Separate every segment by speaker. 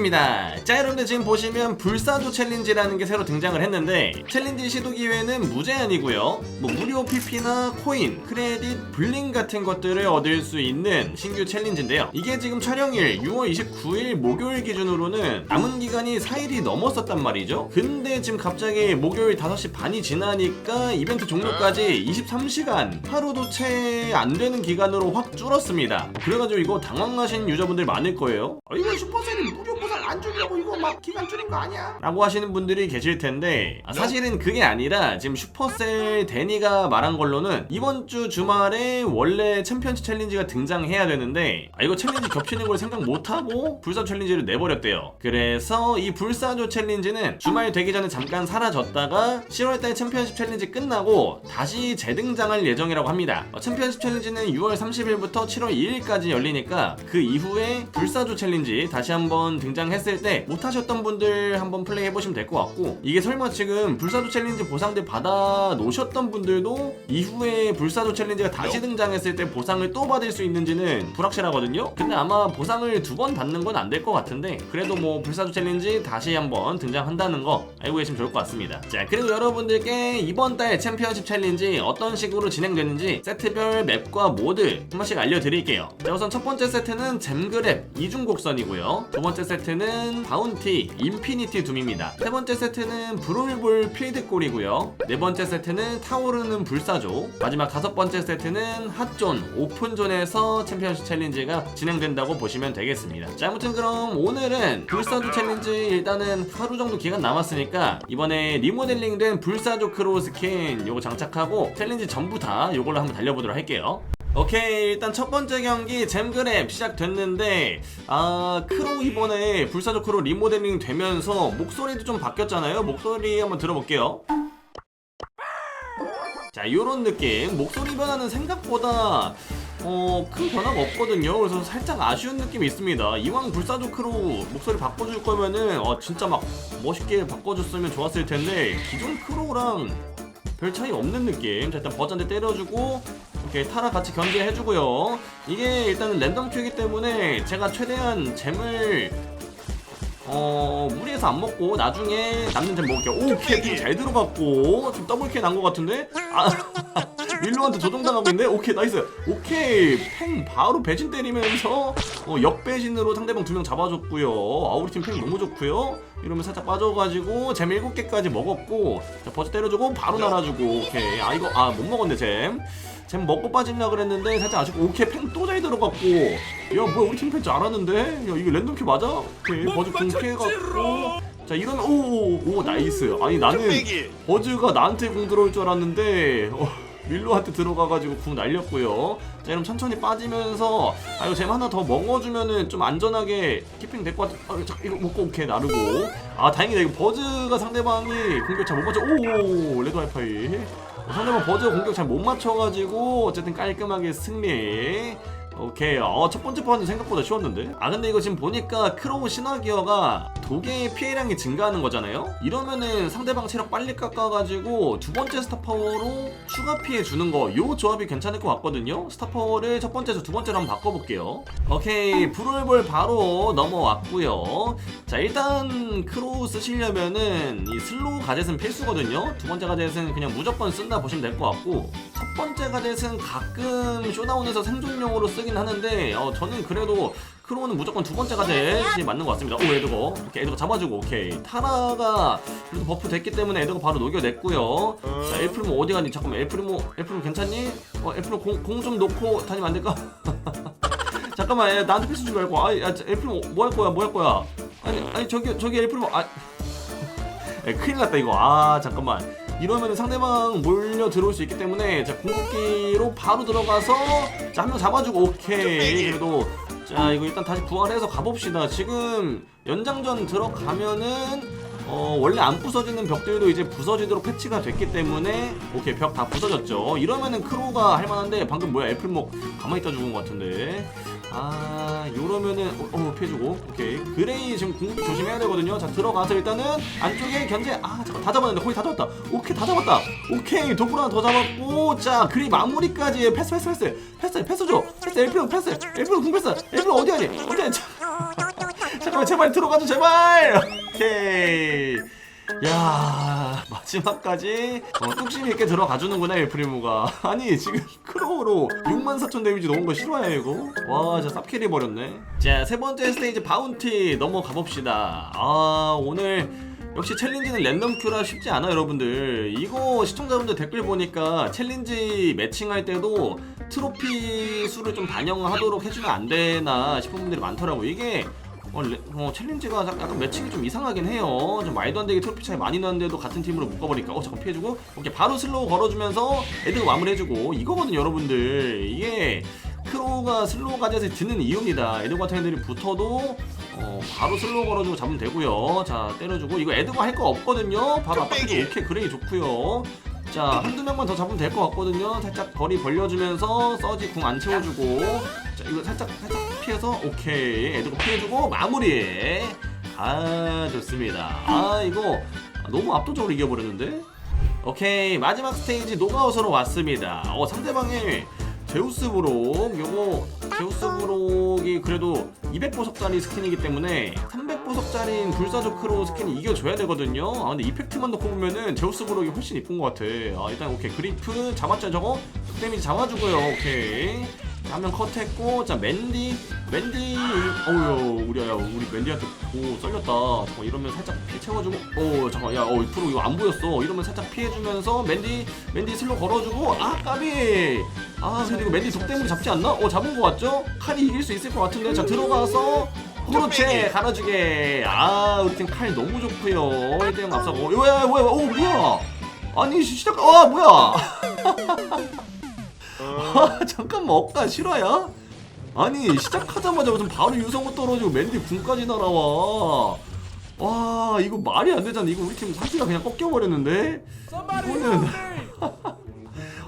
Speaker 1: 홀릿입니다. 자 여러분들 지금 보시면 불사조 챌린지라는 게 새로 등장을 했는데 챌린지 시도 기회는 무제한이고요. 뭐 무료 PP나 코인, 크레딧, 블링 같은 것들을 얻을 수 있는 신규 챌린지인데요. 이게 지금 촬영일 6월 29일 목요일 기준으로는 남은 기간이 4일이 넘었었단 말이죠. 근데 지금 갑자기 목요일 5시 반이 지나니까 이벤트 종료까지 23시간 하루도 채 안 되는 기간으로 확 줄었습니다. 그래가지고 이거 당황하신 유저분들 많을 거예요. 아, 이거 슈퍼셀이 무료 안 주려고 이거 막 기간 줄인 거 아니야? 라고 하시는 분들이 계실 텐데 아, 사실은 그게 아니라 지금 슈퍼셀 데니가 말한 걸로는 이번 주 주말에 원래 챔피언십 챌린지가 등장해야 되는데 아, 이거 챌린지 겹치는 걸 생각 못하고 불사 챌린지를 내버렸대요. 그래서 이 불사조 챌린지는 주말 되기 전에 잠깐 사라졌다가 10월달 챔피언십 챌린지 끝나고 다시 재등장할 예정이라고 합니다. 어, 챔피언십 챌린지는 6월 30일부터 7월 2일까지 열리니까 그 이후에 불사조 챌린지 다시 한번 등장 했을 때 못하셨던 분들 한번 플레이 해보시면 될 것 같고 이게 설마 지금 불사조 챌린지 보상들 받아 놓으셨던 분들도 이후에 불사조 챌린지가 다시 등장했을 때 보상을 또 받을 수 있는지는 불확실하거든요. 근데 아마 보상을 두 번 받는 건 안 될 것 같은데 그래도 뭐 불사조 챌린지 다시 한번 등장한다는 거 알고 계시면 좋을 것 같습니다. 자 그리고 여러분들께 이번 달 챔피언십 챌린지 어떤 식으로 진행되는지 세트별 맵과 모드 한 번씩 알려드릴게요. 자 우선 첫 번째 세트는 잼그랩 이중곡선이고요. 두 번째 세트는 바운티 인피니티 둠입니다. 세 번째 세트는 브롤볼 필드골이고요. 네 번째 세트는 타오르는 불사조. 마지막 다섯 번째 세트는 핫존 오픈존에서 챔피언십 챌린지가 진행된다고 보시면 되겠습니다. 자 아무튼 그럼 오늘은 불사조 챌린지 일단은 하루 정도 기간 남았으니까 이번에 리모델링된 불사조 크로우 스킨 요거 장착하고 챌린지 전부 다 요걸로 한번 달려보도록 할게요. 오케이 일단 첫 번째 경기 잼그랩 시작됐는데 아 크로 이번에 불사조 크로 리모델링 되면서 목소리도 좀 바뀌었잖아요 목소리 한번 들어볼게요 자 요런 느낌 목소리 변화는 생각보다 어, 큰 변화가 없거든요. 그래서 살짝 아쉬운 느낌이 있습니다. 이왕 불사조 크로 목소리 바꿔줄 거면은, 어, 진짜 막 멋있게 바꿔줬으면 좋았을 텐데, 기존 크로랑 별 차이 없는 느낌. 자, 일단 버전대 때려주고, 이렇게 타라 같이 견제해주고요. 이게 일단은 랜덤 큐이기 때문에 제가 최대한 잼을 어 무리해서 안 먹고 나중에 남는 잼 먹을게요. 오 오케이 잘 들어갔고 지금 더블 킬 난 것 같은데 아 윌로한테 조종당하고 있네. 오케이 나이스. 오케이 팽 바로 배신 때리면서 어, 역배신으로 상대방 두 명 잡아줬고요. 아 우리 팀 팽 너무 좋고요. 이러면 살짝 빠져가지고 잼 7개까지 먹었고 자 버즈 때려주고 바로 날아주고 오케이 아 이거 아 못 먹었네 잼. 잼 먹고 빠질라 그랬는데 살짝 아쉽고 오케이 팽또잘 들어갔고. 야 뭐야 우리 팀팽 잘하는데? 야 이게 랜덤 큐 맞아? 오케이 버즈 궁 피해갖고. 자 이러면 오오 나이스. 아니 나는 버즈가 나한테 궁 들어올 줄 알았는데 어, 밀로한테 들어가가지고 궁 날렸고요. 자 그럼 천천히 빠지면서 아 이거 잼 하나 더 먹어주면은 좀 안전하게 키핑 될 것 같아. 아, 자, 이거 먹고 오케이 나르고. 아 다행이다. 이거 버즈가 상대방이 공격 잘못 맞춰. 오 레드 와이파이 상대방 버즈 공격 잘 못 맞춰가지고 어쨌든 깔끔하게 승리 오케이. 어, 첫 번째 판은 생각보다 쉬웠는데? 아 근데 이거 지금 보니까 크로우 시나기어가 독의 피해량이 증가하는 거잖아요? 이러면은 상대방 체력 빨리 깎아가지고 두 번째 스타 파워로 추가 피해 주는 거 요 조합이 괜찮을 것 같거든요? 스타 파워를 첫 번째에서 두 번째로 한번 바꿔볼게요. 오케이. 브롤볼 바로 넘어왔고요. 자 일단 크로우 쓰시려면은 이 슬로우 가젯은 필수거든요? 두 번째 가젯은 그냥 무조건 쓴다 보시면 될 것 같고 첫 번째 가젯은 가끔 쇼다운에서 생존용으로 쓰긴 하는데 어, 저는 그래도 크로우는 무조건 두 번째 가젯이 맞는 것 같습니다. 오 에드거 오케이 에드거 잡아주고 오케이 타라가 그래도 버프 됐기 때문에 에드거 바로 녹여냈고요. 자 엘프리모 어디 가니? 잠깐만 엘프리모 엘프리모 괜찮니? 어 엘프리모 공좀 놓고 다니면 안 될까? 잠깐만 야, 나한테 패스 주지 말고 아 야, 엘프리모 뭐 할 거야 뭐 할 거야? 아니 아니 저기 저기 엘프리모 아 야, 큰일 났다 이거 아 잠깐만 이러면 상대방 몰려 들어올 수 있기 때문에 자 궁극기로 바로 들어가서 자 한 명 잡아주고 오케이. 그래도 자 이거 일단 다시 부활해서 가봅시다. 지금 연장전 들어가면은 어 원래 안 부서지는 벽들도 이제 부서지도록 패치가 됐기 때문에 오케이 벽 다 부서졌죠. 이러면은 크로우가 할만한데 방금 뭐야? 애플목 가만히 있다 죽은 것 같은데. 아 요러면은 어, 어 피해주고. 오케이. 그레이 지금 궁 조심해야 되거든요. 자 들어가서 일단은 안쪽에 견제. 아 잠깐 다 잡았는데 거의 다 잡았다. 오케이 다 잡았다. 오케이 도구 하나 더 잡았고. 자 그레이 마무리까지 패스 패스 패스. 패스 패스 줘 패스 엘피로 패스. 엘피로 궁 패스. 엘피로 어디 하니? 어디 하니? 잠깐만 제발 들어가줘 제발 오케이. 야 마지막까지 어, 뚝심 있게 들어가주는구나 엘프리모가. 아니 지금 크로우로 64,000 데미지 넣은 거 싫어요 이거? 와 진짜 쌉캐리 버렸네. 자 세 번째 스테이지 바운티 넘어가 봅시다. 아 오늘 역시 챌린지는 랜덤 큐라 쉽지 않아 여러분들. 이거 시청자분들 댓글 보니까 챌린지 매칭할 때도 트로피 수를 좀 반영하도록 해주면 안 되나 싶은 분들이 많더라고. 이게 어, 레- 어, 챌린지가 약- 약간 매칭이 좀 이상하긴 해요. 좀 말도 안 되게 트로피 차이 많이 나는데도 같은 팀으로 묶어버리니까 어 잠깐 피해주고 오케이 바로 슬로우 걸어주면서 애드가 마무리해주고 이거거든요 여러분들 이게 크로우가 슬로우 가젯에 드는 이유입니다. 같은 애들이 붙어도 어, 바로 슬로우 걸어주고 잡으면 되고요. 자 때려주고 이거 애드가 할 거 없거든요. 바로 앞바퀴 오케이 그레이 좋고요. 자 한두 명만 더 잡으면 될 것 같거든요. 살짝 거리 벌려주면서 서지 궁 안 채워주고. 자 이거 살짝 살짝 피해서 오케이. 애드가 피해주고 마무리. 아 좋습니다. 아 이거 너무 압도적으로 이겨버렸는데? 오케이 마지막 스테이지 노가웃으로 왔습니다. 어 상대방의 제우스 브록 요거 제우스 브록이 그래도 200보석짜리 스킨이기 때문에 300보석짜리인 불사조 크로 스킨이 이겨줘야 되거든요. 아 근데 이펙트만 놓고 보면은 제우스 브록이 훨씬 이쁜 것 같아. 아 일단 오케이. 그리프 잡았죠 저거? 데미지 잡아주고요. 오케이. 한명 컷했고 자 맨디. 맨디. 어우 우리 야 우리 맨디한테 오 썰렸다. 잠깐 이러면 살짝 피 채워주고. 오 잠깐 야어 프로 이거 안 보였어. 이러면 살짝 피해주면서 맨디 맨디 슬로 걸어주고. 아 까비 아 근데 이거 맨디 독 때문에 잡지 않나? 어 잡은 거 같죠? 칼이 이길 수 있을 것 같은데. 자 들어가서 그렇지 갈아주게. 아 우리 팀 칼 너무 좋고요. 1대0 앞서고 뭐야 뭐야? 오 뭐야? 아니 시- 시작 아 뭐야? 아 잠깐만 억까 실화야? 아니 시작하자마자 무슨 바로 유성호 떨어지고 맨디 궁까지 날아와. 와 이거 말이 안 되잖아. 이거 우리 팀 사기가 그냥 꺾여버렸는데? 이거는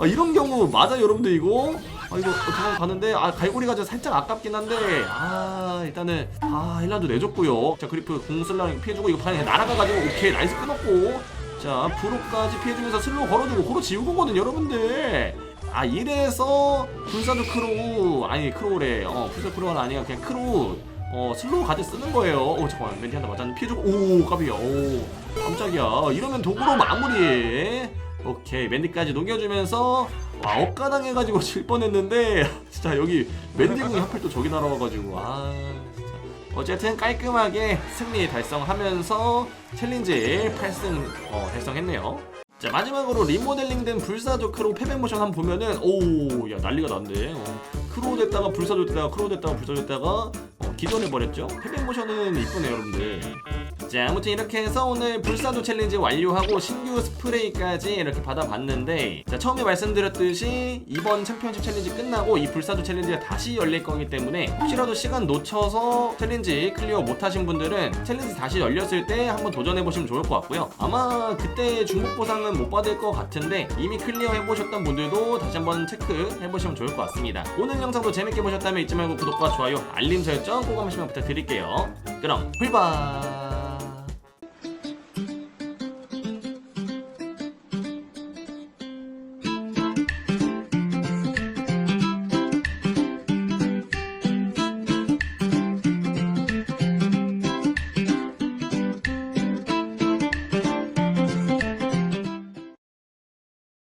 Speaker 1: 아 이런 경우 맞아 여러분들 이거? 아 이거 도망 가는데? 아 갈고리가 좀 살짝 아깝긴 한데. 아 일단은 아 힐라도 내줬고요. 자 그리프 공 쓸라는 피해주고 이거 반에 날아가가지고 오케이 나이스 끊었고. 자 브로까지 피해주면서 슬로우 걸어주고 고로 지우거든요 여러분들. 아 이래서 불사조 크로우 아니 크로우래. 어 불사조 크로우가 아니라 그냥 크로우. 어 슬로우 가드 쓰는 거예요. 오 잠깐만. 멘티 한대 맞았는데 피해주고 오 깜이야. 오 깜짝이야. 이러면 도구로 마무리 오케이 맨디까지 녹여주면서 와 엇가당해가지고 질 뻔했는데 진짜 여기 맨디궁이 하필 또 저기 날아와가지고 아 진짜. 어쨌든 깔끔하게 승리 달성하면서 챌린지 8승 어, 달성했네요. 자 마지막으로 리모델링된 불사조 크로 패배 모션 한번 보면은 오야 난리가 났네. 어, 크로 됐다가 불사조 됐다가 크로 됐다가 불사조 됐다가 어, 기존해버렸죠? 패배 모션은 이쁘네요 여러분들 자 아무튼 이렇게 해서 오늘 불사조 챌린지 완료하고 신규 스프레이까지 이렇게 받아봤는데 자 처음에 말씀드렸듯이 이번 챔피언십 챌린지 끝나고 이 불사조 챌린지가 다시 열릴 거기 때문에 혹시라도 시간 놓쳐서 챌린지 클리어 못하신 분들은 챌린지 다시 열렸을 때 한번 도전해보시면 좋을 것 같고요. 아마 그때 중복 보상은 못 받을 것 같은데 이미 클리어 해보셨던 분들도 다시 한번 체크해보시면 좋을 것 같습니다. 오늘 영상도 재밌게 보셨다면 잊지 말고 구독과 좋아요 알림 설정 꼭 한 번씩만 부탁드릴게요. 그럼 불바